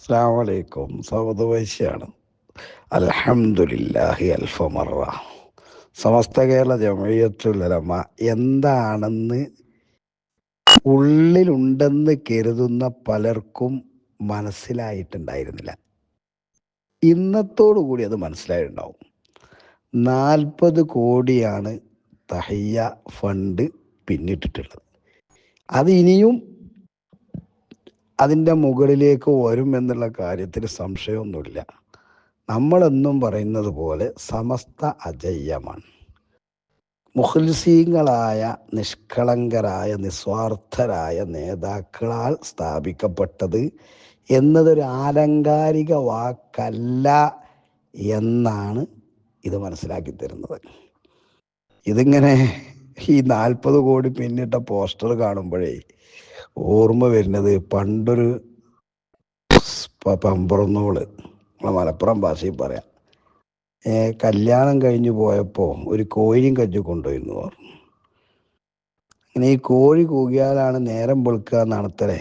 അസ്സാം വലൈക്കും സൗദ് വൈശ്യാണ് അലഹമുല്ലാഹി അൽഫമറ സമസ്ത കേരള ജമയത്തുലമ എന്താണെന്ന് ഉള്ളിലുണ്ടെന്ന് കരുതുന്ന പലർക്കും മനസ്സിലായിട്ടുണ്ടായിരുന്നില്ല. ഇന്നത്തോടു കൂടി അത് മനസ്സിലായിട്ടുണ്ടാവും. നാൽപ്പത് കോടിയാണ് തഹയ്യ ഫണ്ട് പിന്നിട്ടിട്ടുള്ളത്. അത് ഇനിയും അതിന്റെ മുകളിലേക്ക് വരും എന്നുള്ള കാര്യത്തിൽ സംശയമൊന്നുമില്ല. നമ്മളെന്നും പറയുന്നത് പോലെ സമസ്ത അജയ്യമാണ് മുഖ്ലിസീങ്ങളായ നിഷ്കളങ്കരായ നിസ്വാർത്ഥരായ നേതാക്കളാൽ സ്ഥാപിക്കപ്പെട്ടത് എന്നതൊരു ആലങ്കാരിക വാക്കല്ല എന്നാണ് ഇത് മനസ്സിലാക്കി തരുന്നത്. ഇതിങ്ങനെ ഈ നാൽപ്പത് കോടി പിന്നിട്ട പോസ്റ്റർ കാണുമ്പോഴേ ഓർമ്മ വരുന്നത് പണ്ടൊരു പമ്പറന്നോൾ. നമ്മളെ മലപ്പുറം ഭാഷയിൽ പറയാം. കല്യാണം കഴിഞ്ഞു പോയപ്പോൾ ഒരു കോഴിയും കജ്ജി കൊണ്ടുപോയിരുന്നു പറഞ്ഞു അങ്ങനെ ഈ കോഴി കൂകിയാലാണ് നേരം വെളുക്കുക എന്നാണത്രേ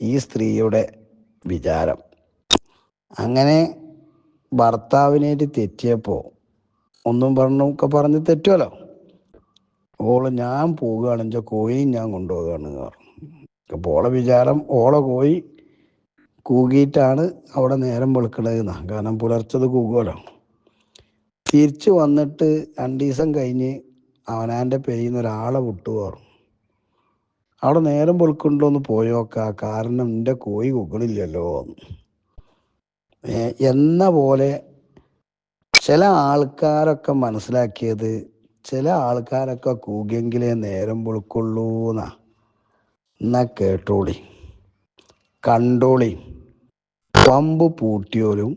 ഈ സ്ത്രീയുടെ വിചാരം. അങ്ങനെ ഭർത്താവിനേറ്റ് തെറ്റിയപ്പോൾ ഒന്നും പറഞ്ഞൊക്കെ പറഞ്ഞ് തെറ്റുമല്ലോ ഓൾ ഞാൻ പോവുകയാണെന്ന് വെച്ചാൽ കോഴിയും ഞാൻ കൊണ്ടുപോവുകയാണ് അപ്പോൾ ഓളെ വിചാരം ഓളെ കോഴി കൂകിയിട്ടാണ് അവിടെ നേരം വെളുക്കണത് എന്നാ. കാരണം പുലർച്ചത് കൂകുമല്ലോ തിരിച്ചു വന്നിട്ട് രണ്ട് ദിവസം കഴിഞ്ഞ് അവനാന്റെ പെയ്യുന്ന ഒരാളെ വിട്ടു പറഞ്ഞു. അവിടെ നേരം വെളുക്കുണ്ടോ എന്ന് പോയോക്ക കാരണം എന്റെ കോഴി കുക്കണില്ലല്ലോ ഏ, എന്ന പോലെ ചില ആൾക്കാരൊക്കെ മനസ്സിലാക്കിയത് ചില ആൾക്കാരൊക്കെ കൂകിയെങ്കിലേ നേരം പൊളിക്കുള്ളൂ എന്നാ കേട്ടോളി. കണ്ടോളി. പമ്പ് പൂട്ടിയോലും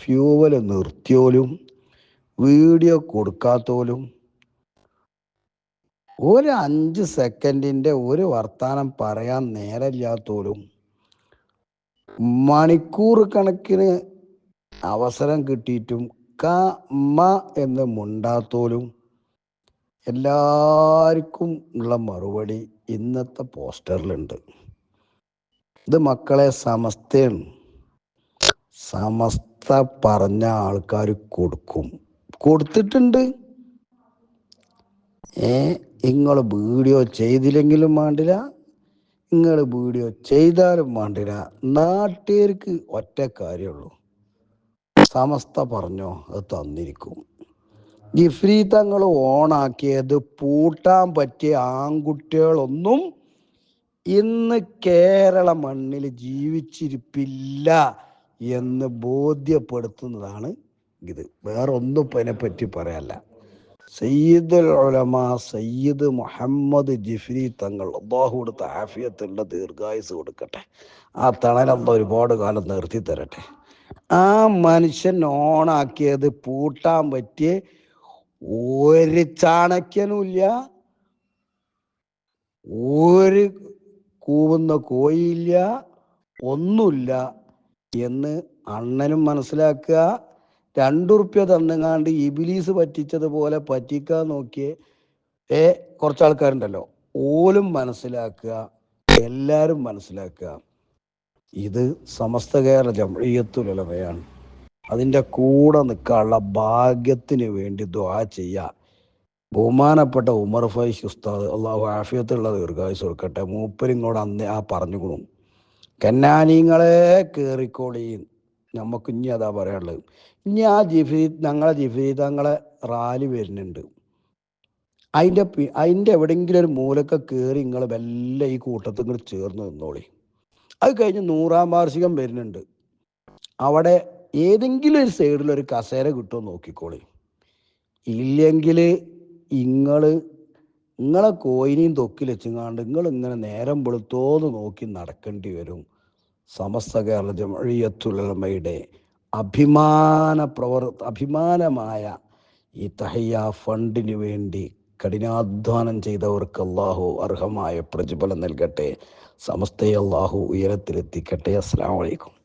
ഫ്യൂവൽ നിർത്തിയോലും വീഡിയോ കൊടുക്കാത്തോലും ഒരു അഞ്ച് സെക്കൻഡിന്റെ ഒരു വർത്തമാനം പറയാൻ നേരമില്ലാത്തോലും മണിക്കൂർ കണക്കിന് അവസരം കിട്ടിയിട്ടും ക മ എന്ന് മുണ്ടാത്തോലും എല്ലാവർക്കും ഉള്ള മറുപടി ഇന്നത്തെ പോസ്റ്ററിലുണ്ട്. ഇത് മക്കളെ സമസ്തയാണ്. സമസ്ത പറഞ്ഞ ആൾക്കാർ കൊടുക്കും. കൊടുത്തിട്ടുണ്ട്. ഏ നിങ്ങൾ വീഡിയോ ചെയ്തില്ലെങ്കിലും വേണ്ടില്ല. നിങ്ങൾ വീഡിയോ ചെയ്താലും വേണ്ടില്ല. നാട്ടുകാർക്ക് ഒറ്റ കാര്യമുള്ളൂ. സമസ്ത പറഞ്ഞോ അത് തന്നിരിക്കും. ജിഫ്രി തങ്ങൾ ഓണാക്കിയത് പൂട്ടാൻ പറ്റിയ ആൺകുട്ടികളൊന്നും ഇന്ന് കേരള മണ്ണിൽ ജീവിച്ചിരിപ്പില്ല എന്ന് ബോധ്യപ്പെടുത്തുന്നതാണ് ഇത്. വേറെ ഒന്നും ഇപ്പം പറയാല്ല സയ്യിദുൽ സയ്യിദ് മുഹമ്മദ് ജിഫ്രി തങ്ങൾ അള്ളാഹു കൊടുത്ത ആഫിയത്തുള്ള ദീർഘായുസ് കൊടുക്കട്ടെ. ആ തണലന്ത ഒരുപാട് കാലം നിർത്തി തരട്ടെ ആ മനുഷ്യൻ ഓണാക്കിയത് പൂട്ടാൻ പറ്റിയ ഒരു ചാണക്യനുമില്ല ഒരു കൂവുന്ന കോയില്ല ഒന്നുമില്ല എന്ന് അണ്ണനും മനസ്സിലാക്കുക. രണ്ടുറുപ്യ തന്നുങ്ങാണ്ട് ഇബിലീസ് പറ്റിച്ചതുപോലെ പറ്റിക്കാൻ നോക്കിയ. ഏ കുറച്ച് ആൾക്കാരുണ്ടല്ലോ ഓലും മനസ്സിലാക്കുക. എല്ലാവരും മനസ്സിലാക്കുക. ഇത് സമസ്ത കേരള ജമയത്തുലമയാണ് അതിന്റെ കൂടെ നിൽക്കാനുള്ള ഭാഗ്യത്തിന് വേണ്ടി ദ്വാ ചെയ്യുക. ബഹുമാനപ്പെട്ട ഉമർ ഫൈസ് ഉസ്താദ് അള്ളാഹു ആഫിയത്തുള്ള ദീർഘായുസ് കൊടുക്കട്ടെ. മൂപ്പരിങ്ങോട് അന്ന് ആ പറഞ്ഞുകൊണു കന്നാനിങ്ങളെ കയറിക്കോളി നമുക്ക് ഇനി അതാ പറയാനുള്ളത്. ഇനി ആ ജിഫി ഞങ്ങളെ ജിഫീതങ്ങളെ റാലി വരുന്നുണ്ട്. അതിന്റെ അതിന്റെ എവിടെയെങ്കിലും ഒരു മൂലക്ക കയറി നിങ്ങൾ വല്ല ഈ കൂട്ടത്തിൽ കൂടി ചേർന്ന് നിന്നോളി. അത് കഴിഞ്ഞ് നൂറാം വാർഷികം വരുന്നുണ്ട്. അവിടെ ഏതെങ്കിലും ഒരു സൈഡിൽ ഒരു കസേര കിട്ടുമോ നോക്കിക്കോളി. ഇല്ലെങ്കിൽ നിങ്ങൾ നിങ്ങളെ കോയിനെയും തൊക്കിൽ വെച്ചുങ്ങാണ്ട് നിങ്ങൾ ഇങ്ങനെ നേരം വെളുത്തോന്ന് നോക്കി നടക്കേണ്ടി വരും. സമസ്ത കേരള ജമഴിയത്തുലമയുടെ അഭിമാന പ്രവർ അഭിമാനമായ ഈ തഹയ്യ ഫണ്ടിന് വേണ്ടി കഠിനാധ്വാനം ചെയ്തവർക്ക് അള്ളാഹു അർഹമായ പ്രതിഫലം നൽകട്ടെ. സമസ്തയെ അള്ളാഹു ഉയരത്തിലെത്തിക്കട്ടെ. അസ്സാം വലൈക്കും